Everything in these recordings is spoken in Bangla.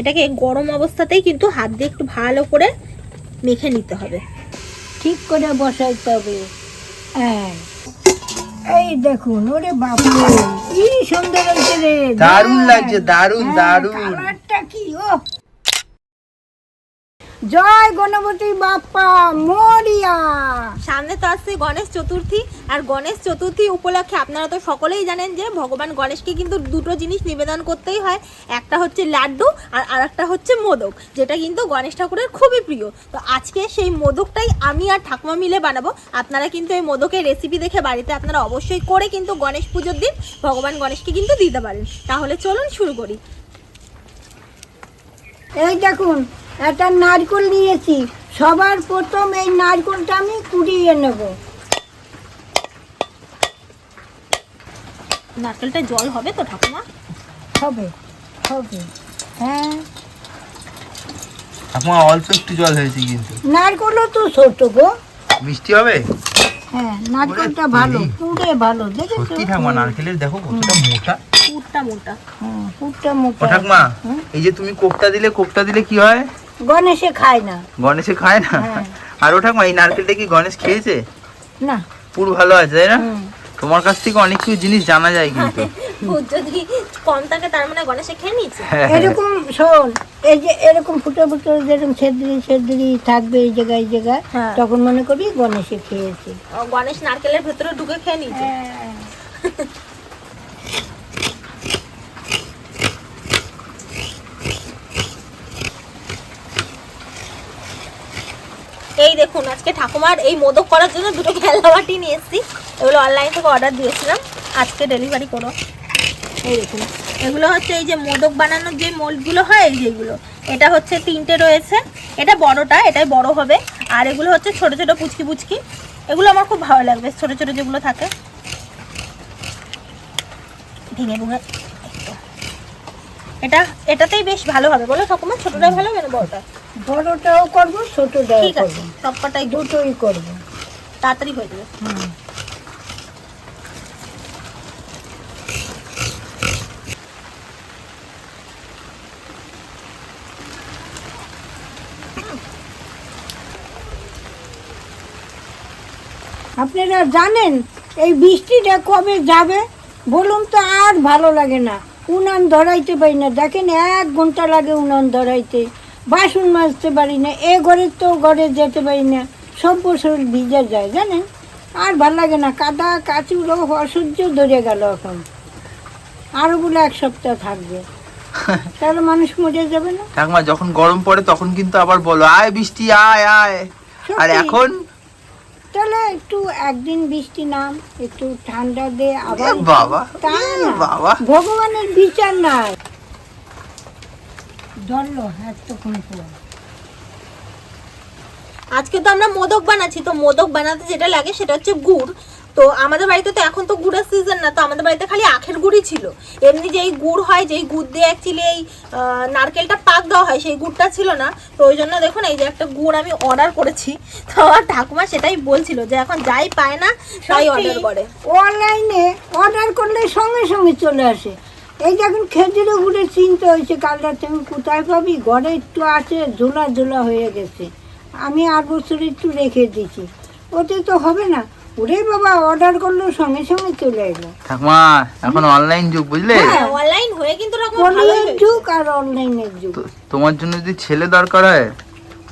এটাকে গরম অবস্থাতেই কিন্তু হাত দিয়ে একটু ভালো করে মেখে নিতে হবে। ঠিক করে বসাইতে হবে। হ্যাঁ। এই দেখুন ওরে বাপু কি সুন্দর হয়েছে রে। দারুণ লাগছে দারুণ হ্যাঁ, দারুণ। কালারটা কি ও জয় গণপতি বাপ্পা মরিয়া। সামনে তো আসছে গণেশ চতুর্থী আর গণেশ চতুর্থী উপলক্ষে আপনারা তো সকলেই জানেন যে ভগবান গণেশকে কিন্তু দুটো জিনিস নিবেদন করতেই হয় একটা হচ্ছে লাড্ডু আর আরেকটা হচ্ছে মোদক যেটা কিন্তু গণেশ ঠাকুরের খুবই প্রিয়। তো আজকে সেই মোদকটাই আমি আর ঠাকুমা মিলে বানাবো। আপনারা কিন্তু এই মোদকের রেসিপি দেখে বাড়িতে আপনারা অবশ্যই করে কিন্তু গণেশ পুজোর দিন ভগবান গণেশকে কিন্তু দিতে পারেন। তাহলে চলুন শুরু করি। এই দেখুন একটা নারকেল নিয়েছি। সবার প্রথম এই নারকেলটা আমি কুড়িয়ে নেব। নারকেলটা জল হবে তো ঠাকুমা? হবে হবে। হ্যাঁ। ঠাকুমা অল্প একটু জল হয়েছে কিন্তু। নারকেলও তো ছোট গো। মিষ্টি হবে? হ্যাঁ নারকেলটা ভালো। পুরে ভালো দেখেছ? সত্যি ঠাকুমা নারকেলের দেখো কতটা মোটা। পুরটা মোটা। হ্যাঁ পুরটা মোটা। ঠাকুমা হুম? এই যে তুমি কোকটা দিলে কোকটা দিলে কি হয়? গণেশে খায় না। গণেশে খায় না? হ্যাঁ। আর ও ঠাকুমা এই নারকেলটা কি গণেশ খেয়েছে? না। পুর ভালো আছে তাই না? তোমার কাছ থেকে অনেক কিছু জিনিস জানা যায় কিন্তু। যদি কম থাকে তার মানে গণেশে খেয়ে নিচ্ছে হ্যাঁ। এরকম শোন এই যে এরকম ফুটো ফুটো যেরকম সেদ্রি সেদ্রি থাকবে এই জায়গায় এই জায়গায় হ্যাঁ। তখন মনে করি গণেশে খেয়েছে। গণেশ নারকেলের ভেতরে ঢুকে খেয়ে নিচ্ছে এই দেখুন, আজকে ঠাকুমার এই মোদক করার জন্য দুটো খেলনা বাটি নিয়ে এসেছি। এগুলো অনলাইন থেকে অর্ডার দিয়েছিলাম। আজকে ডেলিভারি করো। এই দেখুন, এগুলো হচ্ছে এই যে মোদক বানানোর যে মোল্ডগুলো হয়, এই যেগুলো, এটা হচ্ছে তিনটে রয়েছে। এটা বড়টা, এটাই বড় হবে। আর এগুলো হচ্ছে ছোট ছোট পুচকি পুচকি। এগুলো আমার খুব ভালো লাগবে, ছোট ছোট যেগুলো থাকে। ভেঙে ভেঙে। এটা এটাতেই বেশ ভালো হবে। বলো ঠাকুমা ছোটটাই ভালো হবে না বড়টা? বড়টাও করব ছোটটাও ঠিক আছে দুটোই করব। তাড়াতাড়ি হয়ে যাবে। আপনারা জানেন এই বৃষ্টিটা কবে যাবে? বলুন তো আর ভালো লাগে না। উনান ধরাইতে পারি না। দেখেন এক ঘণ্টা লাগে উনান ধরাইতে। বাসন মাজতে পারি না এ ঘরে তো ঘরে যেতে পারি না। সব বছর ভিজে যায় জানেন? আর ভালো লাগে না কাদা কাচুরো অসহ্য ধরে গেল এখন। আরও বলে এক সপ্তাহ থাকবে। তাহলে মানুষ মরে যাবে না? ঠাকুমা যখন গরম পড়ে তখন কিন্তু আবার বলো আয় বৃষ্টি আয় আয়। আর এখন তাহলে একটু একদিন বৃষ্টি নাম একটু ঠান্ডা দে আবার বাবা তা না। বাবা। ভগবানের বিচার নাই। ধরলো এতক্ষণ পর আজকে তো আমরা মোদক বানাচ্ছি তো মোদক বানাতে যেটা লাগে সেটা হচ্ছে গুড়। তো আমাদের বাড়িতে তো এখন তো গুড়ের সিজন না তো আমাদের বাড়িতে খালি আখের গুড়ই ছিল। এমনি যেই গুড় হয় যেই গুড় দিয়ে অ্যাকচুয়ালি এই নারকেলটা পাক দেওয়া হয় সেই গুড়টা ছিল না। তো ওই জন্য দেখুন এই যে একটা গুড় আমি অর্ডার করেছি তো আমার ঠাকুমা সেটাই বলছিল যে এখন যাই পায় না তাই অর্ডার করে। অনলাইনে অর্ডার করলে সঙ্গে সঙ্গে চলে আসে। এই দেখুন খেজুরে গুড়ের চিন্তা হয়েছে কাল রাতে আমি কোথায় পাবি? ঘরে একটু আছে ঝোলা ঝোলা হয়ে গেছে। আমি আট বছর একটু রেখে দিয়েছি। ওতে তো হবে না। ওরে বাবা অর্ডার করল সঙ্গে সঙ্গে চলে এলো। ঠাকুমা এখন অনলাইন যুগ বুঝলে? হ্যাঁ অনলাইন হয়ে কিন্তু ঠাকুমা ভালোই কলিয়ের হয়েছে। যুগ আর অনলাইনের যুগ। তোমার জন্য যদি ছেলে দরকার হয়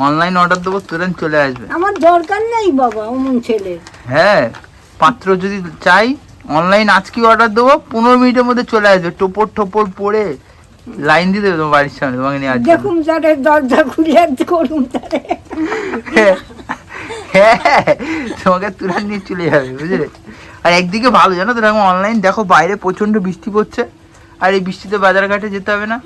অনলাইন অর্ডার দেবো তুরন্ত চলে আসবে। আমার দরকার নেই বাবা অমন ছেলের হ্যাঁ পাত্র যদি চাই অনলাইন আজকে অর্ডার দেবো পনেরো মিনিটের মধ্যে চলে আসবে। টোপর টোপর পরে লাইন দিয়ে দেবে তোমার বাড়ির সামনে তোমাকে নিয়ে আসবে দেখুন তারে দরজা খুলে করুন তারে হ্যাঁ তোমাকে তুরান নিয়ে চলে যাবে বুঝলে? আর একদিকে ভালো জানো তো এখন অনলাইন দেখো বাইরে প্রচণ্ড বৃষ্টি পড়ছে আর এই বৃষ্টিতে বাজার ঘাটে যেতে হবে না।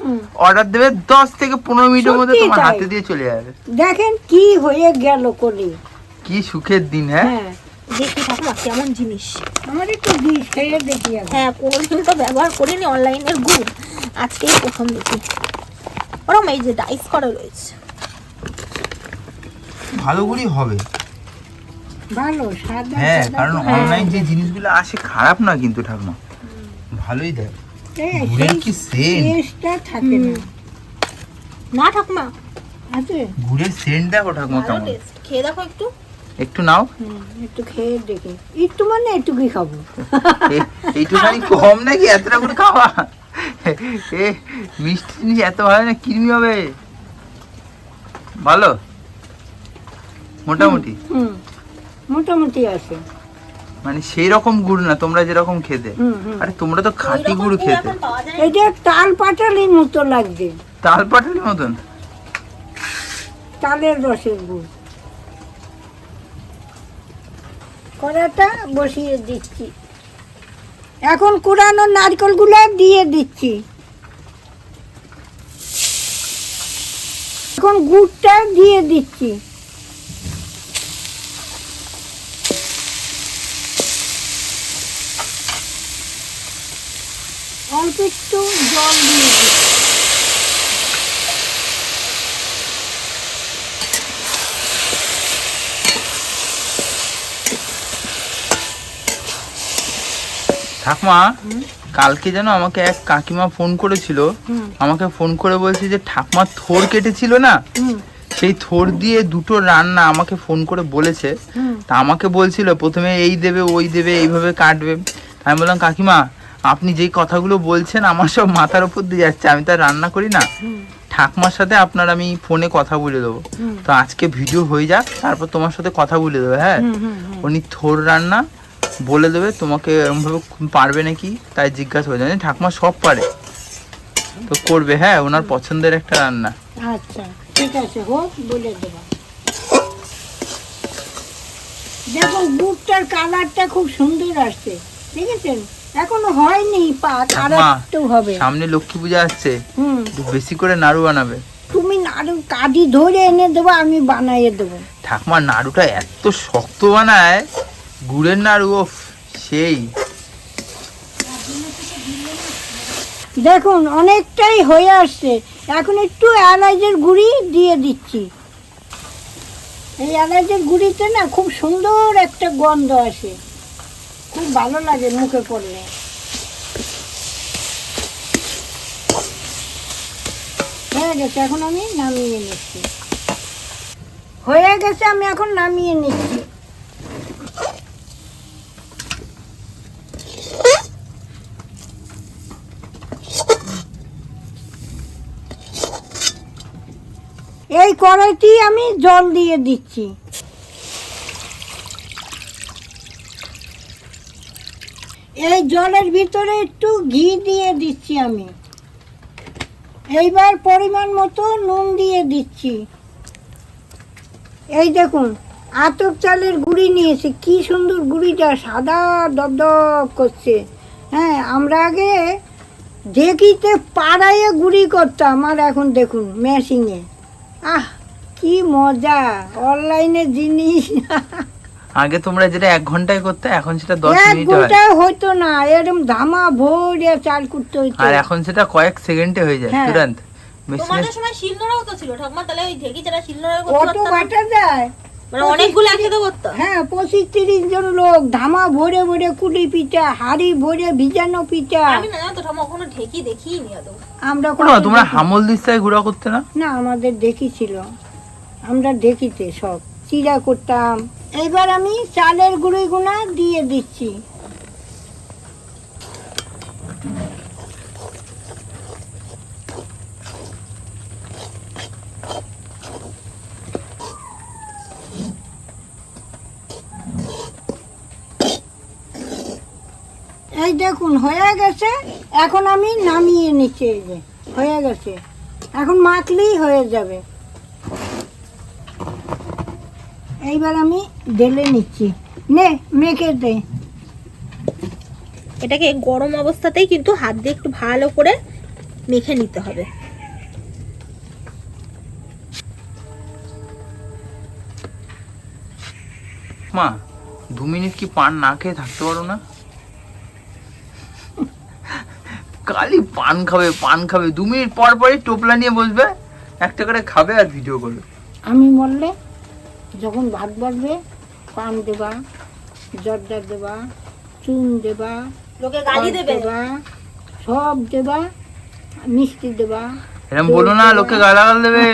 অর্ডার দেবে দশ থেকে পনেরো মিনিটের মধ্যে তোমার হাতে দিয়ে চলে যাবে। দেখেন কি হয়ে গেল কলি। কি সুখের দিন হ্যাঁ? হ্যাঁ দেখি কেমন জিনিস। আমার একটু খেয়ে দেখি। হ্যাঁ তো ব্যবহার করিনি অনলাইনের গুড়। আজকেই প্রথম দেখি। ওরম এই যে ডাইস করা রয়েছে। ভালো করেই হবে। ভালো সাদা হ্যাঁ কারণ অনলাইন যে জিনিসগুলো আসে খারাপ না কিন্তু ঠাকুমা। ভালোই দেয়। হ্যাঁ, গুড়ের কি সেন্ট থাকে না। না ঠাকুমা। আছে? গুড়ের সেন্ট দেখো ঠাকুমা কেমন। খেয়ে দেখো একটু। একটু নাও। একটু খেয়ে দেখি। একটু মানে একটুকুই খাব। এইটুখানি কম নাকি? এতটা করে খাওয়া? এ মিষ্টি জিনিস এত ভালো না কিরমি হবে? ভালো? মোটামুটি? হুম। মোটামুটি আছে। মানে সেই রকম গুড় না তোমরা যেরকম খেতে। আরে তোমরা তো খাঁটি গুড় খেতে। এটা তাল পাটালির মতো লাগছে তাল পাটালির মতন? তালের রসের গুড়। কড়াটা বসিয়ে দিচ্ছি। এখন কুড়ানো নারকেলগুলো দিয়ে দিচ্ছি। এখন গুড়টা দিয়ে দিচ্ছি। অল্প একটু জল দিয়ে ঠাকুমা কালকে যেন আমাকে এক কাকিমা ফোন করেছিল। আমাকে ফোন করে বলছে যে ঠাকুমা থোর কেটেছিল না? সেই থোর দিয়ে দুটো রান্না আমাকে ফোন করে বলেছে। তা আমাকে বলছিল প্রথমে এই দেবে ওই দেবে এইভাবে কাটবে। আমি বললাম কাকিমা আপনি যেই কথাগুলো বলছেন আমার সব মাথার উপর দিয়ে যাচ্ছে। আমি তো রান্না করি না। ঠাকুমার সাথে আপনার আমি ফোনে কথা বলে দেবো। তো আজকে ভিডিও হয়ে যাক তারপর তোমার সাথে কথা বলে দেবে হ্যাঁ। উনি থোর রান্না বলে দেবে তোমাকে এরমভাবে পারবে নাকি? তাই জিজ্ঞাসা করে জানি ঠাকুমা সব পারে। তো করবে হ্যাঁ ওনার পছন্দের একটা রান্না। আচ্ছা ঠিক আছে হোক বলে দেবো। দেখুন বুটটার কালারটা খুব সুন্দর আসছে দেখেছেন? এখনও হয়নি পাক আর একটু হবে। সামনে লক্ষ্মী পূজা আসছে। হুম। বেশি করে নাড়ু বানাবে। তুমি নাড়ু কাঠি ধরে এনে দেবো আমি বানাইয়ে দেবো। ঠাকুমা নাড়ুটা এত শক্ত বানায় গুড়ের নাড়ু ও সেই। দেখুন অনেকটাই হয়ে আসছে। এখন একটু এলাচের গুঁড়ি দিয়ে দিচ্ছি। এই এলাচের গুঁড়িতে না খুব সুন্দর একটা গন্ধ আসে। খুব ভালো লাগে মুখে পড়লে। হয়ে গেছে, এখন আমি নামিয়ে নিচ্ছি। হয়ে গেছে, আমি এখন নামিয়ে নিচ্ছি। এই কড়াইটি আমি জল দিয়ে দিচ্ছি। এই জলের ভিতরে একটু ঘি দিয়ে দিচ্ছি আমি। এইবার পরিমাণ মতো নুন দিয়ে দিচ্ছি। এই দেখুন, আতপ চালের গুঁড়ি নিয়েছি। কি সুন্দর গুঁড়িটা, সাদা দপদপ করছে। হ্যাঁ আমরা আগে দেখিতে পাড়াইয়ে গুঁড়ি করতাম, আর এখন দেখুন মেশিনে আহ, কি মজা অনলাইনে জিনিস। আগে তোমরা যেটা এক ঘন্টায় করতে এখন সেটা দশ মিনিটে হয়। না এরকম ধামা ভরে চাল করতে হইতো। আর এখন সেটা কয়েক সেকেন্ডে হয়ে যায় হ্যাঁ। তুরন্ত তোমাদের সময় শিলনোড়াও তো ছিল ঠাকুমা তাহলে ওই ঢেকি ছাড়া শিলনোড়া করতে কত বাটা যায়। মানে অনেকগুলো একসাথে করতো হ্যাঁ পঁচিশ তিরিশ জন লোক ধামা ভরে ভরে কুলি পিঠা হাড়ি ভরে ভিজানো পিঠা। আমি না তো ঠাকুমা ওখানে ঢেকি দেখিই আমরা কোনো তোমরা হামল দিস্তায় গুঁড়া করতে না? না আমাদের দেখি ছিল। আমরা দেখিতে সব চিরা করতাম। এবার আমি চালের গুঁড়ি গুনা দিয়ে দিচ্ছি। এই দেখুন, হয়ে গেছে। এখন আমি নামিয়ে নিচ্ছি, এই যে, হয়ে গেছে। এখন মাখলেই হয়ে যাবে। এইবার আমি ঢেলে নিচ্ছি। নে মেখে দে। এটাকে গরম অবস্থাতেই কিন্তু হাত দিয়ে একটু ভালো করে মেখে নিতে হবে। মা দু মিনিট কি পান না খেয়ে থাকতে পারো না? কালি পান খাবে পান খাবে। দু মিনিট পর পরই টোপলা নিয়ে বসবে একটা করে খাবে আর ভিডিও করবে। আমি বললে যখন ভাত বাড়বে পান দেবা জর্দা দেবা চুন দেবা লোকে গালি দেবে। দেবা সব দেবা মিষ্টি দেবা এরকম বলো না লোকে গালাগাল দেবে।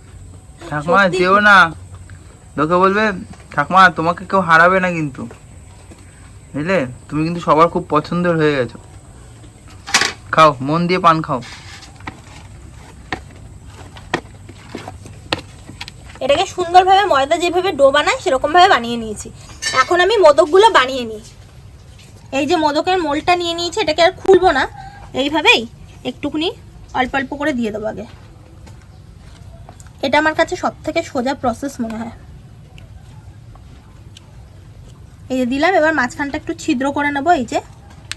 ঠাকুমা। যেও না। লোকে বলবে ঠাকুমা তোমাকে কেউ হারাবে না কিন্তু। বুঝলে? তুমি কিন্তু সবার খুব পছন্দের হয়ে গেছো। খাও মন দিয়ে পান খাও এটাকে সুন্দরভাবে ময়দা যেভাবে ডো বানায় সেরকম ভাবে বানিয়ে নিয়েছি। এখন আমি মোদকগুলো বানিয়ে নিই। এই যে মোদকের মোলটা নিয়ে নিয়েছি, এটাকে আর খুলবো না। এইভাবেই একটুকুনি অল্প অল্প করে দিয়ে দেবো আগে। এটা আমার কাছে সব থেকে সোজা প্রসেস মনে হয়। এই যে দিলাম, এবার মাঝখানটা একটু ছিদ্র করে নেব, এই যে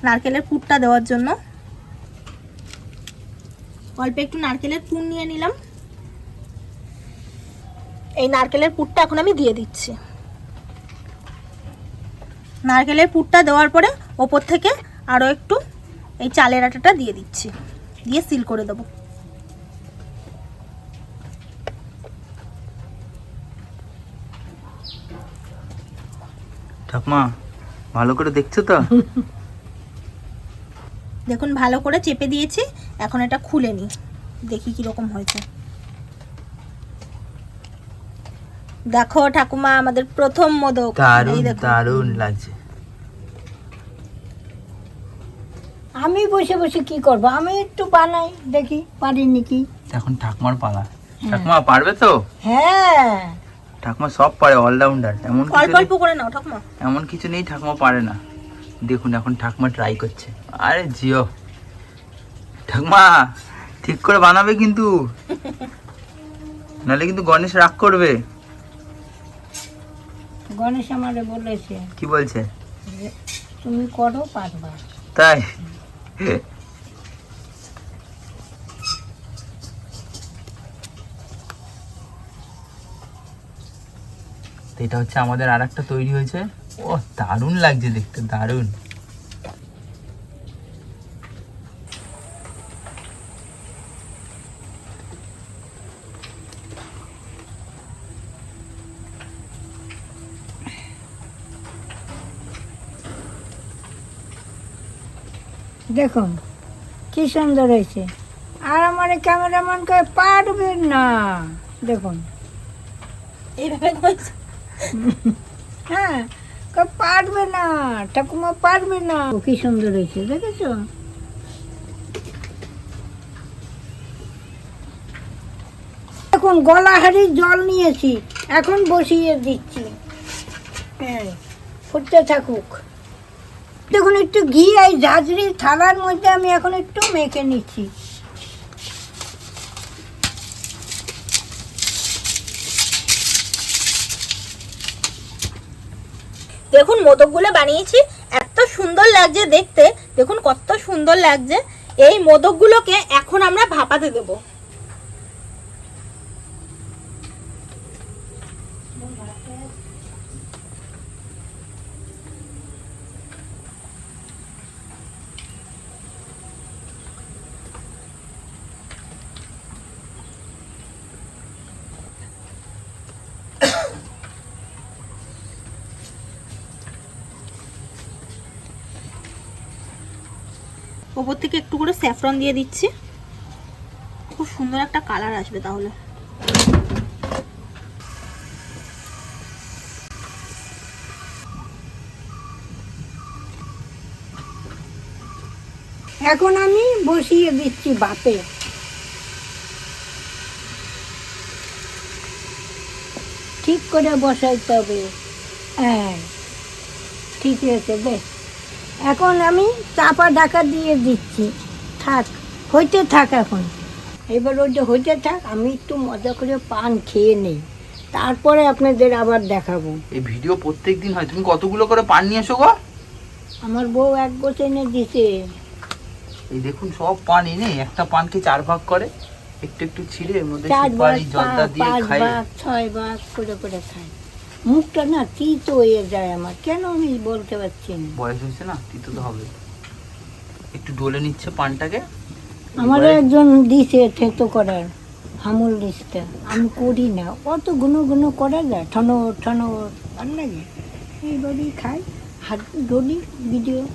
নারকেলের পুরটা দেওয়ার জন্য। অল্প একটু নারকেলের পুর নিয়ে নিলাম। এই নারকেলের পুরটা এখন আমি দিয়ে দিচ্ছি। নারকেলের পুরটা দেওয়ার পরে ওপর থেকে আরও একটু এই চালের আটাটা দিয়ে দিচ্ছি। দিয়ে সিল করে দেবো। ঠাকুমা ভালো করে দেখছ তো? দেখুন ভালো করে চেপে দিয়েছি। এখন এটা খুলে নিই। দেখি কীরকম হয়েছে। দেখো ঠাকুমা আমাদের প্রথম মোদক। এই দারুণ দারুণ লাগছে। আমি বসে বসে কি করব? আমি একটু বানাই দেখি পারি নাকি এখন ঠাকুমার পালা। ঠাকুমা পারবে তো? হ্যাঁ। ঠাকুমা সব পারে অলরাউন্ডার এমন কিছু অল্প অল্প করে নাও ঠাকুমা। এমন কিছু নেই ঠাকুমা পারে না। দেখুন এখন ঠাকুমা ট্রাই করছে। আরে জিও। ঠাকুমা ঠিক করে বানাবে কিন্তু। নাহলে কিন্তু গণেশ রাগ করবে। গণেশ আমারে বলেছে কি বলছে? তুমি করো পারবা তাই? এটা হচ্ছে আমাদের আর একটা তৈরি হয়েছে। ও দারুণ লাগছে দেখতে দারুণ। দেখুন কি সুন্দর হয়েছে। আর আমার ক্যামেরাম্যান কয়ে পারবে না। দেখুন। এইভাবে হ্যাঁ পারবে না ঠাকুমা পারবে না। কি সুন্দর হয়েছে দেখেছ? এখন গলা হাড়ি জল নিয়েছি এখন বসিয়ে দিচ্ছি। হ্যাঁ ফুটতে থাকুক। দেখুন একটু ঘি এই ঝাঁঝরি থালার মধ্যে আমি এখন একটু মেখে নিচ্ছি। দেখুন, মোদকগুলো বানিয়েছি, এত সুন্দর লাগছে দেখতে। দেখুন, কত সুন্দর লাগছে। এই মোদকগুলোকে এখন আমরা ভাপাতে দেবো। ওপর থেকে একটু করে স্যাফরন দিয়ে দিচ্ছি। খুব সুন্দর একটা কালার আসবে তাহলে। এখন আমি বসিয়ে দিচ্ছি বাপে ঠিক করে বসাইতে হবে। হ্যাঁ ঠিক আছে, বেশ। এখন আমি চাপা ঢাকা দিয়ে দিচ্ছি। থাক হইতে থাক এখন। এবার ওইটা হইতে থাক আমি একটু মজা করে পান খেয়ে নেই। তারপরে আপনাদের আবার দেখাবো। এই ভিডিও প্রত্যেক দিন হয়। তুমি কতগুলো করে পান নিয়ে এসো গো? আমার বউ এক গোছ এনে দিছে। এই দেখুন সব পান এনে একটা পানকে চার ভাগ করে? একটু একটু ছিঁড়ে এর মধ্যে সুপারি জলদা দিয়ে পাঁচ খাই। ছয় ভাগ করে করে খাই। মুখটা না তিতো হয়ে যায় আমার। কেন আমি বলতে পারছি না? বয়স হয়েছে না তিতো তো হবে। একটু ডলে নিচ্ছে পানটাকে। আমার একজন দিছে থেতো করার হামুল দিসটা আমি করি না অত গুনো গুনো করা যায় ঠনো ঠনো ভালো লাগে। এইভাবেই খাই হাত ডলি ভিডিও।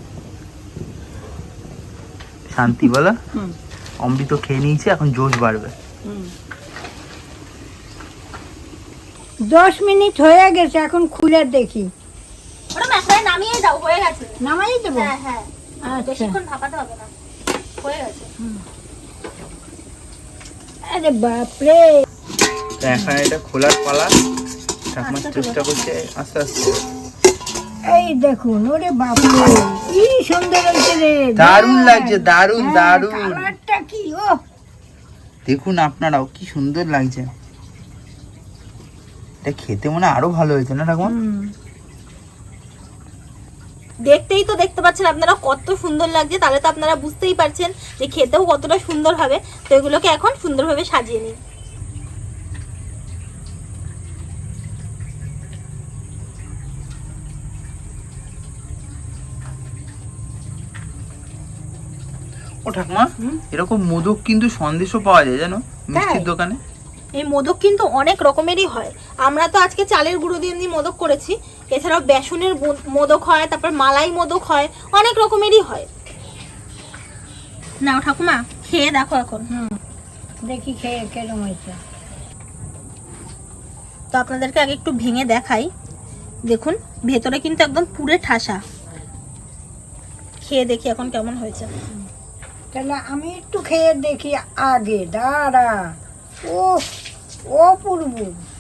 শান্তি বলো। হুম। অমৃত খেয়ে নিয়েছি এখন জোশ বাড়বে। দশ মিনিট হয়ে গেছে এখন খুলে দেখি। ওটা ম্যাকড়ায় নামিয়ে দাও হয়ে গেছে। নামাই দেবো? হ্যাঁ হ্যাঁ। আচ্ছা। বেশিক্ষণ ভাপাতে হবে না। হয়ে গেছে। আরে বাপরে। তো এখন এটা খোলার পালা। ঠাকুমা চেষ্টা করছে আস্তে আস্তে। এই দেখুন ওরে বাপরে। কি সুন্দর হয়েছে রে। দারুণ লাগছে দারুণ হ্যাঁ, দারুণ। কালারটা কি ও দেখুন আপনারাও কি সুন্দর লাগছে। এটা খেতে মনে আরও ভালো হয়েছে না ঠাকুমা? দেখতেই তো দেখতে পাচ্ছেন আপনারা কত সুন্দর লাগছে তাহলে তো আপনারা বুঝতেই পারছেন যে খেতেও কতটা সুন্দর হবে। তো এগুলোকে এখন সুন্দরভাবে সাজিয়ে নিই ও ঠাকুমা এরকম মোদক কিন্তু সন্দেশও পাওয়া যায় জানো? মিষ্টির দোকানে। এই মোদক কিন্তু অনেক রকমেরই হয়। আমরা তো আজকে চালের গুঁড়ো দিয়ে এমনি মোদক করেছি। এছাড়াও বেসনের মোদক হয় তারপর মালাই মোদক হয় অনেক রকমেরই হয়। নাও ঠাকুমা খেয়ে দেখো এখন। হুম দেখি খেয়ে কেরম হয়েছে। তো আপনাদেরকে আগে একটু ভেঙে দেখাই। দেখুন ভেতরে কিন্তু একদম পুরে ঠাসা। খেয়ে দেখি এখন কেমন হয়েছে। তাহলে আমি একটু খেয়ে দেখি আগে দাঁড়া। ও ও পূর্ব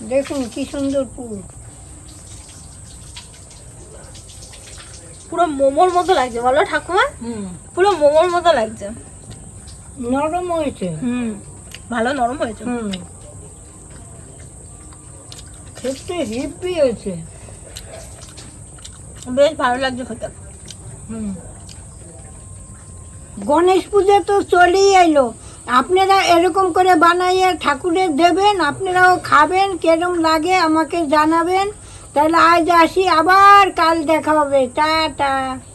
দেখুন কি সুন্দর পুর পুরো মোমোর মতো লাগছে বলো ঠাকুমা? পুরো মোমোর মতো লাগছে। নরম হয়েছে। হুম ভালো নরম হয়েছে। হুম। খেতে হিপি হয়েছে। বেশ ভালো লাগছে খেতে। হুম। গণেশ পূজা তো চলেই এলো। আপনারা এরকম করে বানাইয়ে ঠাকুরের দেবেন, আপনারাও খাবেন, কেরম লাগে আমাকে জানাবেন। তাহলে আজ আসি, আবার কাল দেখা হবে। টাটা।